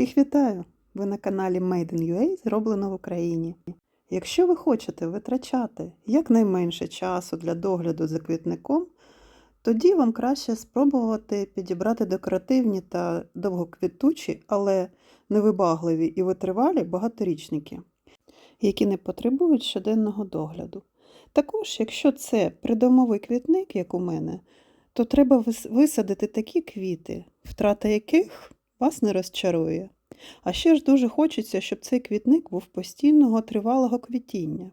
Всіх вітаю! Ви на каналі Made in UA зроблено в Україні. Якщо ви хочете витрачати якнайменше часу для догляду за квітником, тоді вам краще спробувати підібрати декоративні та довгоквітучі, але невибагливі і витривалі багаторічники, які не потребують щоденного догляду. Також, якщо це придомовий квітник, як у мене, то треба висадити такі квіти, втрата яких вас не розчарує. А ще ж дуже хочеться, щоб цей квітник був постійного тривалого квітіння.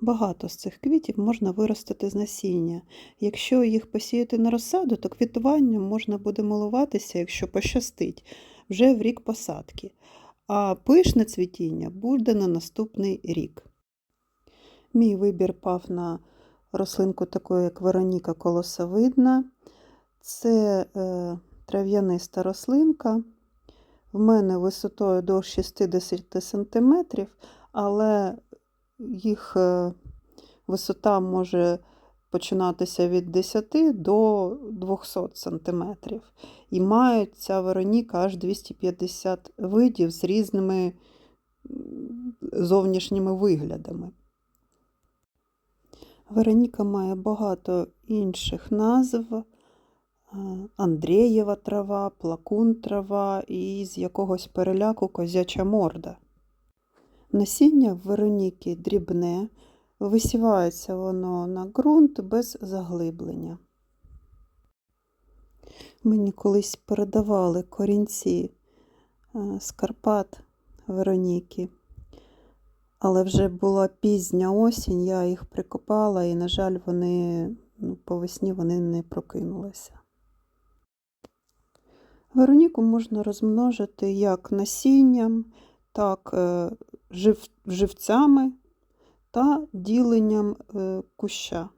Багато з цих квітів можна виростити з насіння. Якщо їх посіяти на розсаду, то квітуванням можна буде милуватися, якщо пощастить, вже в рік посадки. А пишне цвітіння буде на наступний рік. Мій вибір пав на рослинку таку, як Вероніка колосовидна. Це е, трав'яниста рослинка. В мене висотою до 60 см, але їх е, висота може починатися від 10 до 200 см. І має ця Вероніка аж 250 видів з різними зовнішніми виглядами. Вероніка має багато інших назв. Е, Андрієва трава, плакун трава і з якогось переляку козяча морда. Насіння Вероніки дрібне, висівається воно на ґрунт без заглиблення. Мені колись передавали корінці е, з Карпат Вероніки, але вже була пізня осінь, я їх прикопала, і, на жаль, вони ну, по весні вони не прокинулися. Вероніку можна розмножити як насінням, так е, жив, живцями та діленням е, куща.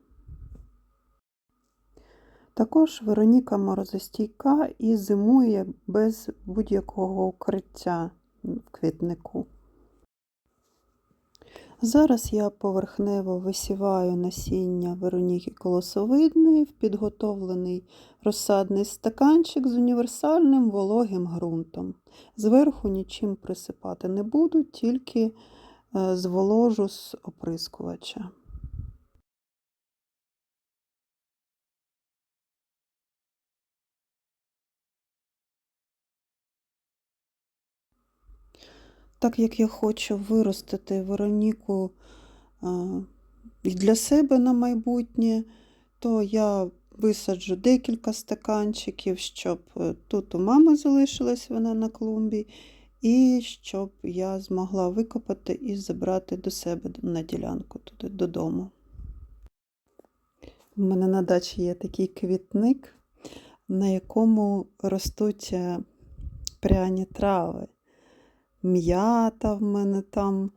Також Вероніка морозостійка і зимує без будь-якого укриття в квітнику. Зараз я поверхнево висіваю насіння Вероніки колосовидної в підготовлений розсадний стаканчик з універсальним вологим ґрунтом. Зверху нічим присипати не буду, тільки е, зволожу з оприскувача. Так як я хочу виростити Вероніку для себе на майбутнє, то я висаджу декілька стаканчиків, щоб е, тут у мами залишилась вона на клумбі, і щоб я змогла викопати і забрати до себе на ділянку туди додому. У мене на дачі є такий квітник, на якому ростуть е, пряні трави. М'ята в мене там,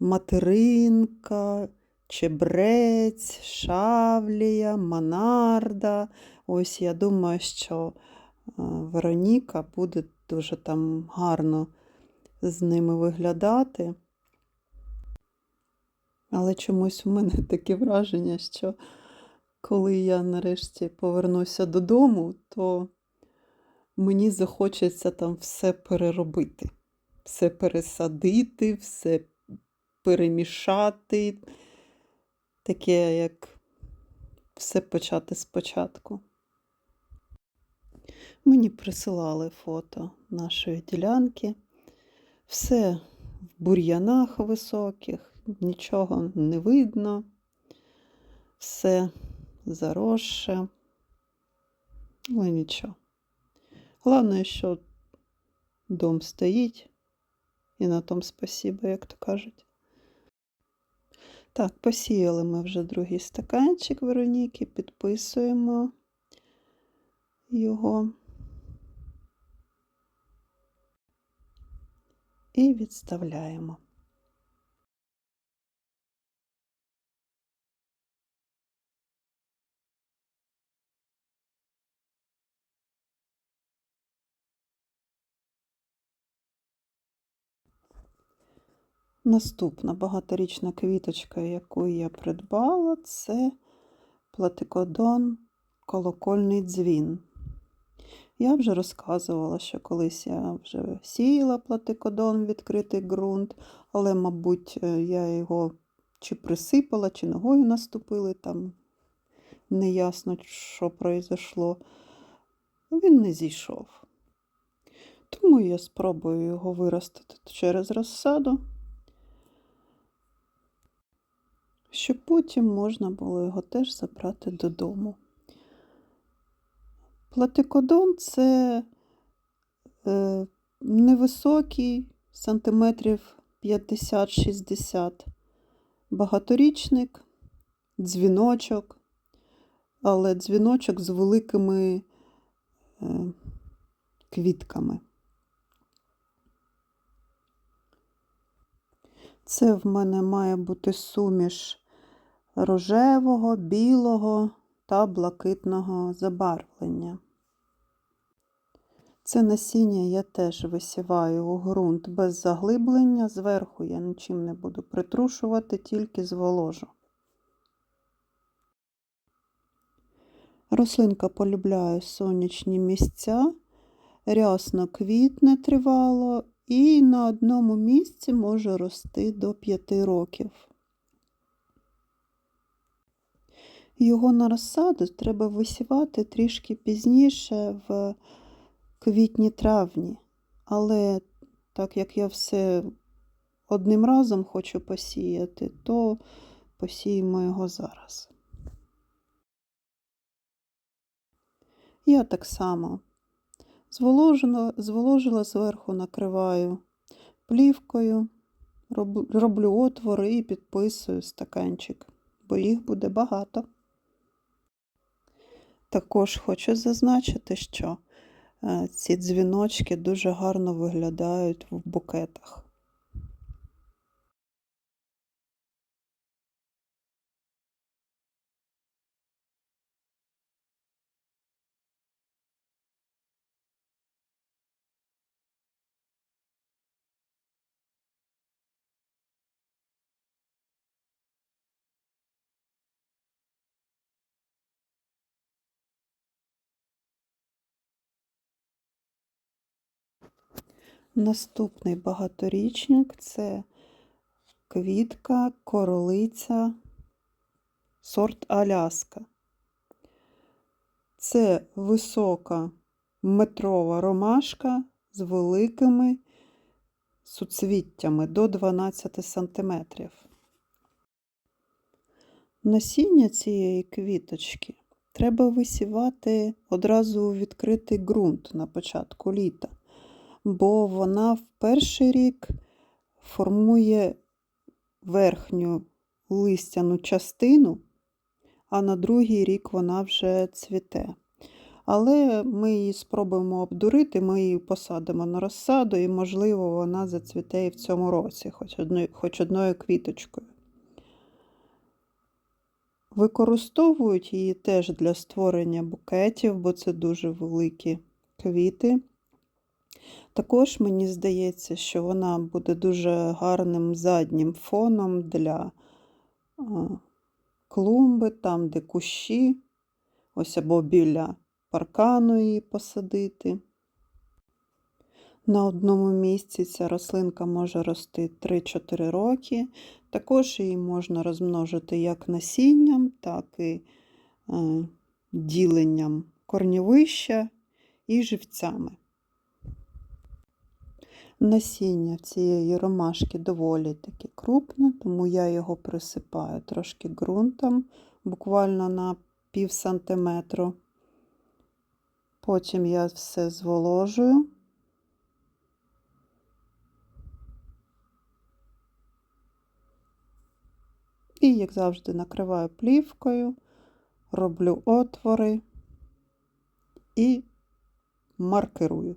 материнка, чебрець, шавлія, монарда. Ось я думаю, що е, Вероніка буде дуже там гарно з ними виглядати. Але чомусь у мене таке враження, що коли я нарешті повернуся додому, то мені захочеться там все переробити, все пересадити, все перемішати. Таке, як все почати спочатку. Мені присилали фото нашої ділянки. Все в бур'янах високих, нічого не видно, все заросше. Але нічого. Головне, що дом стоїть, і на том спасіба, як то кажуть. Так, посіяли ми вже другий стаканчик Вероніки, підписуємо його і відставляємо. Наступна багаторічна квіточка, яку я придбала, це платикодон колокольний дзвін. Я вже розказувала, що колись я вже сіяла платикодон в відкритий ґрунт, але, мабуть, е, я його чи присипала, чи ногою наступили, там неясно, що произошло. Він не зійшов. Тому я спробую його виростити через розсаду, щоб потім можна було його теж забрати додому. Платикодон це е, невисокий, сантиметрів 50-60, багаторічник, дзвіночок, але дзвіночок з великими е, квітками. Це в мене має бути суміш рожевого, білого та блакитного забарвлення. Це насіння я теж висіваю у ґрунт без заглиблення, зверху я нічим не буду притрушувати, тільки зволожу. Рослинка полюбляє сонячні місця, рясно квітне тривало і на одному місці може рости до 5 років. Його на розсаду треба висівати трішки пізніше в квітні-травні, але так як я все одним разом хочу посіяти, то посіємо його зараз. Я так само зволожила, зволожила зверху, накриваю плівкою, роблю отвори і підписую стаканчик, бо їх буде багато. Також хочу зазначити, що е, ці дзвіночки дуже гарно виглядають в букетах. Наступний багаторічник це квітка, королиця, сорт Аляска. Це висока метрова ромашка з великими суцвіттями до 12 см. Насіння цієї квіточки треба висівати одразу у відкритий ґрунт на початку літа бо вона в перший рік формує верхню листяну частину, а на другий рік вона вже цвіте. Але ми її спробуємо обдурити, ми її посадимо на розсаду, і, можливо, вона зацвіте і в цьому році, хоч одною, хоч одною квіточкою. Використовують її теж для створення букетів, бо це дуже великі квіти. Також мені здається, що вона буде дуже гарним заднім фоном для клумби, там, де кущі, ось або біля паркану її посадити. На одному місці ця рослинка може рости 3-4 роки. Також її можна розмножити як насінням, так і е, діленням корнівища і живцями. Насіння цієї ромашки доволі таки крупне, тому я його присипаю трошки ґрунтом, буквально на пів сантиметру. Потім я все зволожую. І, як завжди, накриваю плівкою, роблю отвори і маркирую.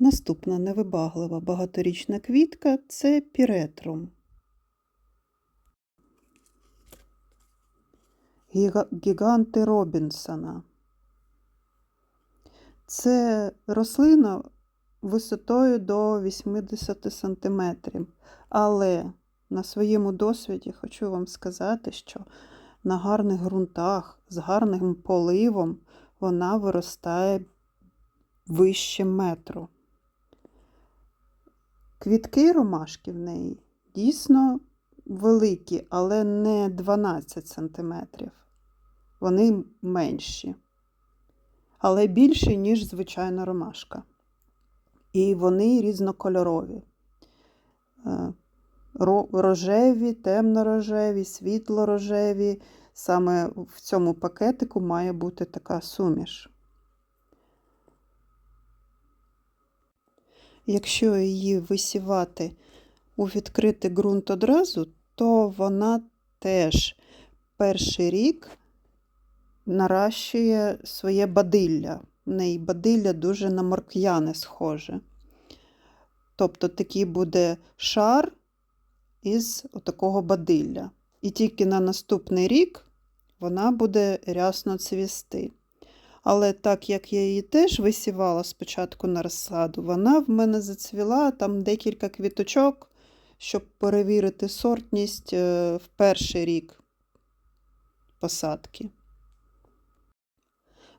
Наступна невибаглива багаторічна квітка це піретрум. Гіганти Робінсона. Це рослина висотою до 80 см. Але на своєму досвіді хочу вам сказати, що на гарних ґрунтах з гарним поливом вона виростає вище метру. Квітки ромашки в неї дійсно великі, але не 12 см. Вони менші, але більші, ніж звичайна ромашка. І вони різнокольорові. Е, Рожеві, темно-рожеві, світло-рожеві. Саме в цьому пакетику має бути така суміш. Якщо її висівати у відкритий ґрунт одразу, то вона теж перший рік наращує своє бадилля. В неї бадилля дуже на морк'яне схоже. Тобто такий буде шар із такого бадилля. І тільки на наступний рік вона буде рясно цвісти. Але так як я її теж висівала спочатку на розсаду, вона в мене зацвіла там декілька квіточок, щоб перевірити сортність е, в перший рік посадки.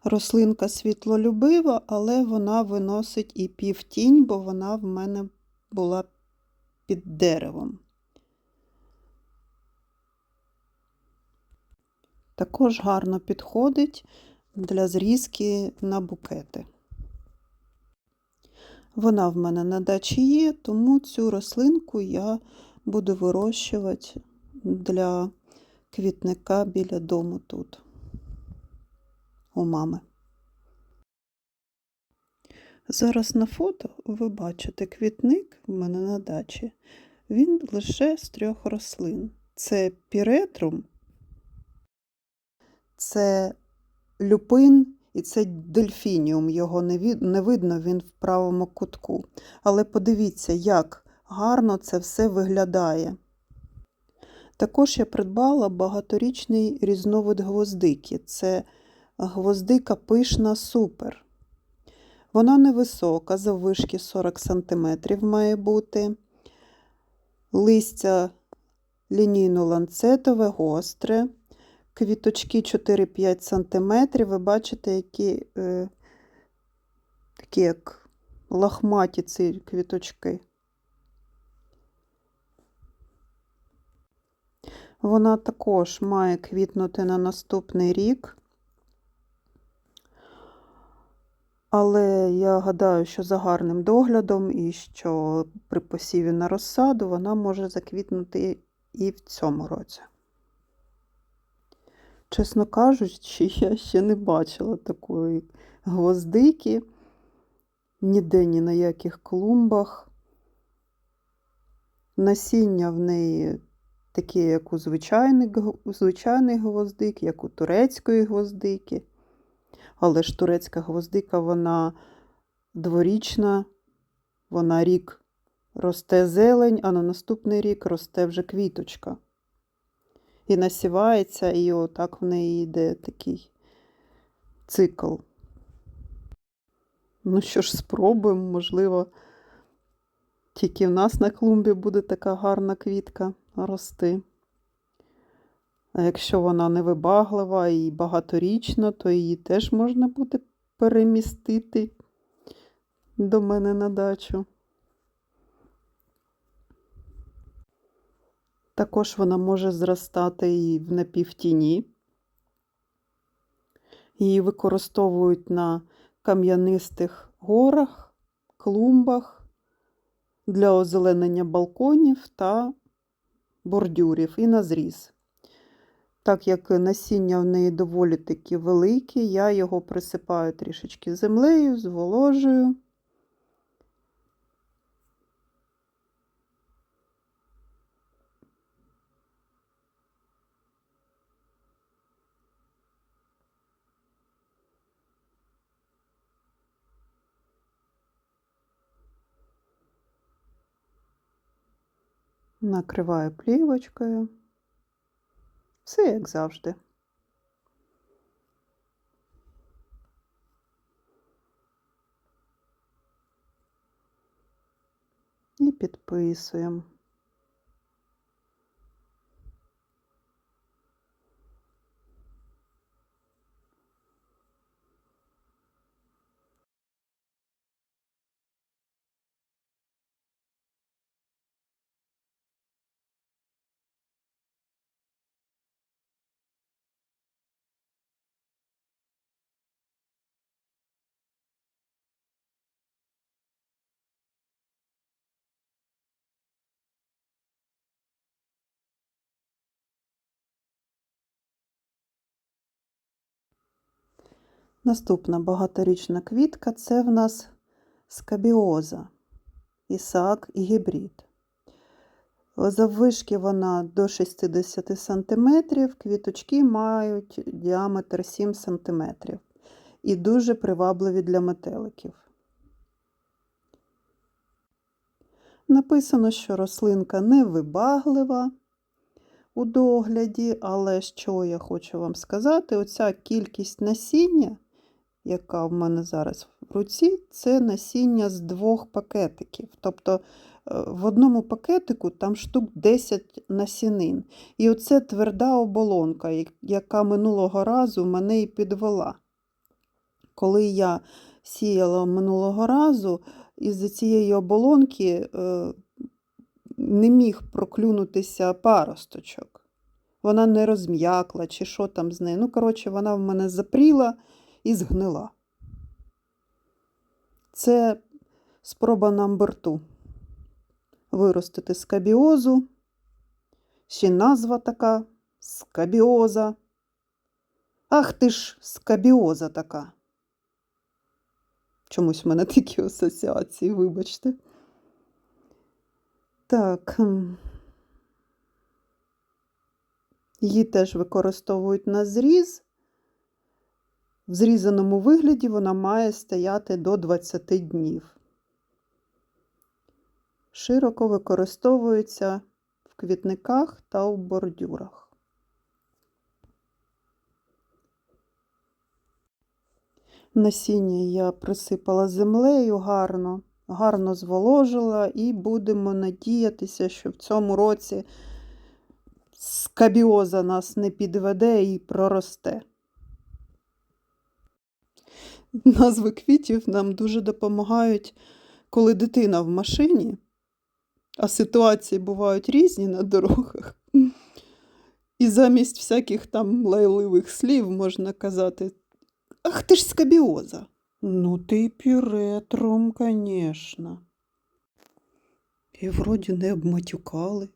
Рослинка світлолюбива, але вона виносить і півтінь, бо вона в мене була під деревом. Також гарно підходить для зрізки на букети. Вона в мене на дачі є, тому цю рослинку я буду вирощувати для квітника біля дому тут, у мами. Зараз на фото ви бачите квітник в мене на дачі. Він лише з трьох рослин. Це піретрум, це люпин і це дельфініум. Його не, від, не видно, він в правому кутку. Але подивіться, як гарно це все виглядає. Також я придбала багаторічний різновид гвоздики. Це гвоздика пишна супер. Вона невисока, заввишки 40 см має бути. Листя лінійно-ланцетове, гостре. Квіточки 4-5 см. Ви бачите, які е, такі як лахматі ці квіточки. Вона також має квітнути на наступний рік. Але я гадаю, що за гарним доглядом і що при посіві на розсаду вона може заквітнути і в цьому році. Чесно кажучи, я ще не бачила такої гвоздики, ніде ні на яких клумбах. Насіння в неї таке, як у звичайних, гвоздик, як у турецької гвоздики. Але ж турецька гвоздика, вона дворічна, вона рік росте зелень, а на наступний рік росте вже квіточка. І насівається, і отак в неї йде такий цикл. Ну що ж, спробуємо, можливо, тільки в нас на клумбі буде така гарна квітка рости. А якщо вона невибаглива і багаторічна, то її теж можна буде перемістити до мене на дачу. Також вона може зростати і в напівтіні. Її використовують на кам'янистих горах, клумбах для озеленення балконів та бордюрів і на зріз. Так як насіння в неї доволі таки велике, я його присипаю трішечки землею, зволожую. Накриваю плівочкою. Все як завжди. І підписуємо. Наступна багаторічна квітка це в нас скабіоза, ісаак і гібрид. Заввишки вона до 60 см, квіточки мають діаметр 7 см і дуже привабливі для метеликів. Написано, що рослинка невибаглива у догляді, але що я хочу вам сказати, оця кількість насіння, яка в мене зараз в руці, це насіння з двох пакетиків. Тобто е, в одному пакетику там штук 10 насінин. І оце тверда оболонка, яка минулого разу мене і підвела. Коли я сіяла минулого разу, із цієї оболонки е, не міг проклюнутися паросточок. Вона не розм'якла, чи що там з нею. Ну, коротше, вона в мене запріла і згнила. Це спроба на борту виростити скабіозу. Ще назва така скабіоза. Ах ти ж скабіоза така. Чомусь в мене такі асоціації, вибачте. Так. Її теж використовують на зріз. В зрізаному вигляді вона має стояти до 20 днів. Широко використовується в квітниках та у бордюрах. Насіння я присипала землею гарно, гарно зволожила і будемо надіятися, що в цьому році скабіоза нас не підведе і проросте. Назви квітів нам дуже допомагають, коли дитина в машині, а ситуації бувають різні на дорогах. І замість всяких там лайливих слів можна казати Ах ти ж скабіоза. Ну, ти пюретром, конечно. І вроді не обматюкали,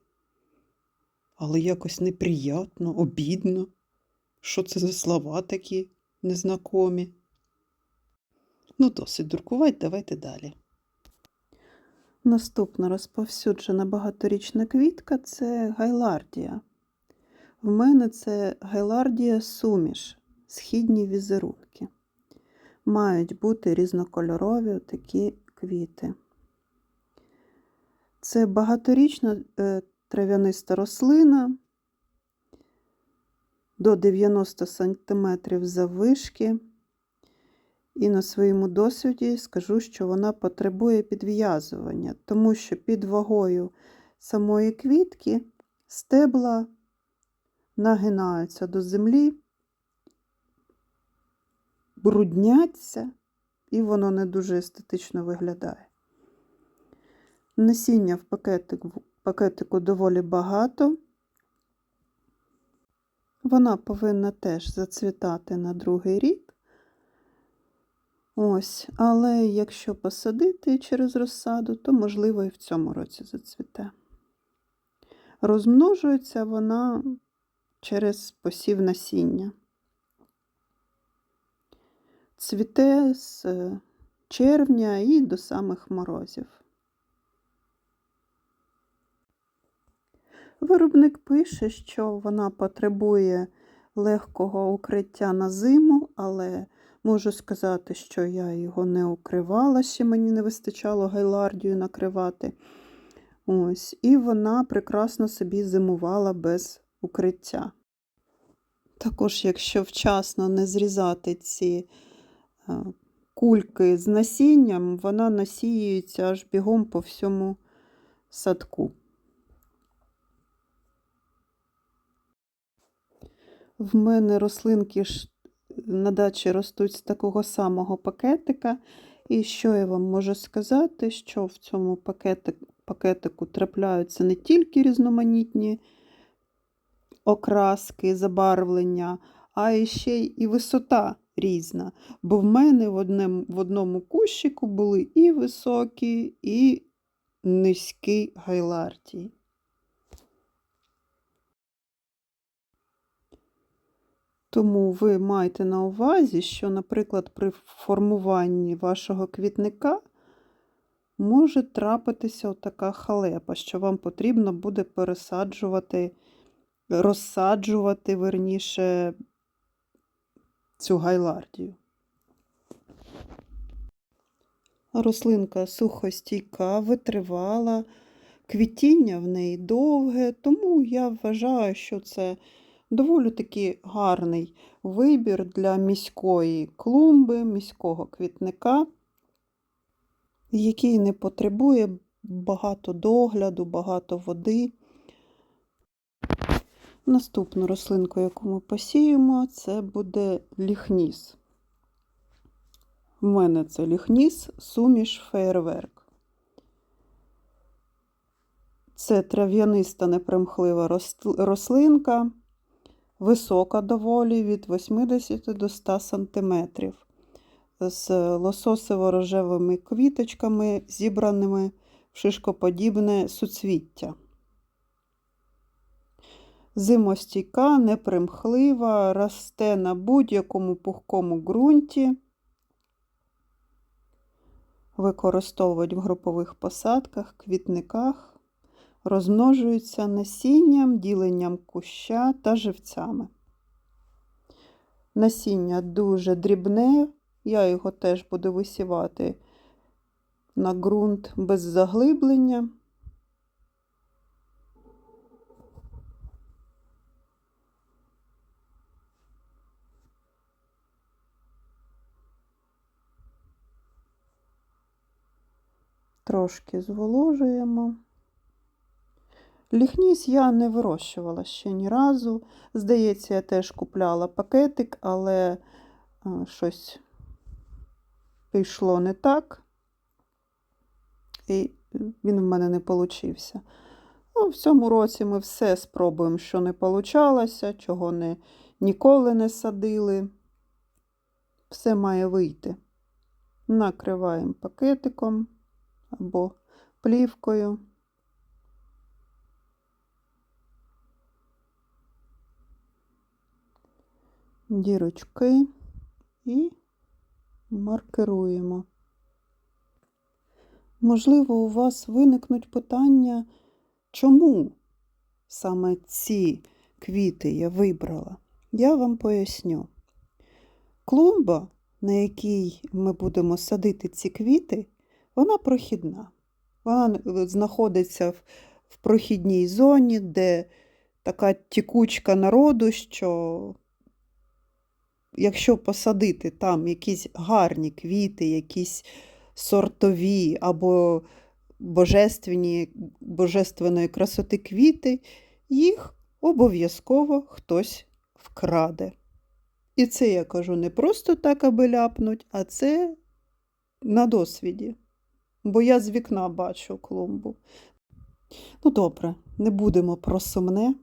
але якось неприятно, обідно. Що це за слова такі незнакомі? Ну, досить дуркувати, давайте далі. Наступна розповсюджена багаторічна квітка це гайлардія. В мене це гайлардія суміш східні візерунки. Мають бути різнокольорові такі квіти. Це багаторічна е, трав'яниста рослина до 90 см заввишки. І на своєму досвіді скажу, що вона потребує підв'язування, тому що під вагою самої квітки стебла нагинаються до землі брудняться, і воно не дуже естетично виглядає. Насіння в пакетику, пакетику доволі багато. Вона повинна теж зацвітати на другий рік. Ось, але якщо посадити через розсаду, то, можливо, і в цьому році зацвіте. Розмножується вона через посів насіння цвіте з е, червня і до самих морозів. Виробник пише, що вона потребує легкого укриття на зиму, але можу сказати, що я його не укривала, ще мені не вистачало гайлардію накривати. Ось, і вона прекрасно собі зимувала без укриття. Також, якщо вчасно не зрізати ці е, кульки з насінням, вона насіюється аж бігом по всьому садку. В мене рослинки ж на дачі ростуть з такого самого пакетика. І що я вам можу сказати, що в цьому пакетику, пакетику трапляються не тільки різноманітні окраски, забарвлення, а ще і висота різна. Бо в мене в, одному, в одному кущику були і високі, і низькі гайлардії. Тому ви маєте на увазі, що, наприклад, при формуванні вашого квітника може трапитися така халепа, що вам потрібно буде пересаджувати, розсаджувати, верніше, цю гайлардію. Рослинка сухостійка, витривала, квітіння в неї довге, тому я вважаю, що це доволі таки гарний вибір для міської клумби, міського квітника, який не потребує багато догляду, багато води. Наступну рослинку, яку ми посіємо, це буде ліхніс. У мене це ліхніс, суміш фейерверк. Це трав'яниста непримхлива рослинка, висока доволі від 80 до 100 см, з лососево-рожевими квіточками, зібраними в шишкоподібне суцвіття. Зимостійка, непримхлива, росте на будь-якому пухкому ґрунті. Використовують в групових посадках, квітниках, розмножуються насінням, діленням куща та живцями. Насіння дуже дрібне, я його теж буду висівати на ґрунт без заглиблення. Трошки зволожуємо. Ліхніс я не вирощувала ще ні разу. Здається, я теж купляла пакетик, але щось пішло не так, і він в мене не получився. Ну, В цьому році ми все спробуємо, що не получалося, чого не, ніколи не садили. Все має вийти. Накриваємо пакетиком або плівкою. Дірочки і маркируємо. Можливо, у вас виникнуть питання, чому саме ці квіти я вибрала? Я вам поясню. Клумба, на якій ми будемо садити ці квіти, вона прохідна. Вона знаходиться в, в прохідній зоні, де така тікучка народу, що якщо посадити там якісь гарні квіти, якісь сортові або божественні, божественної красоти квіти, їх обов'язково хтось вкраде. І це я кажу не просто так, аби ляпнуть, а це на досвіді бо я з вікна бачу клумбу. Ну, добре, не будемо про сумне.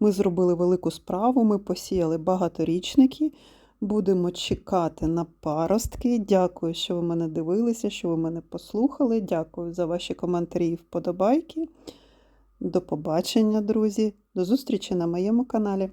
Ми зробили велику справу, ми посіяли багаторічники. Будемо чекати на паростки. Дякую, що ви мене дивилися, що ви мене послухали. Дякую за ваші коментарі і вподобайки. До побачення, друзі. До зустрічі на моєму каналі.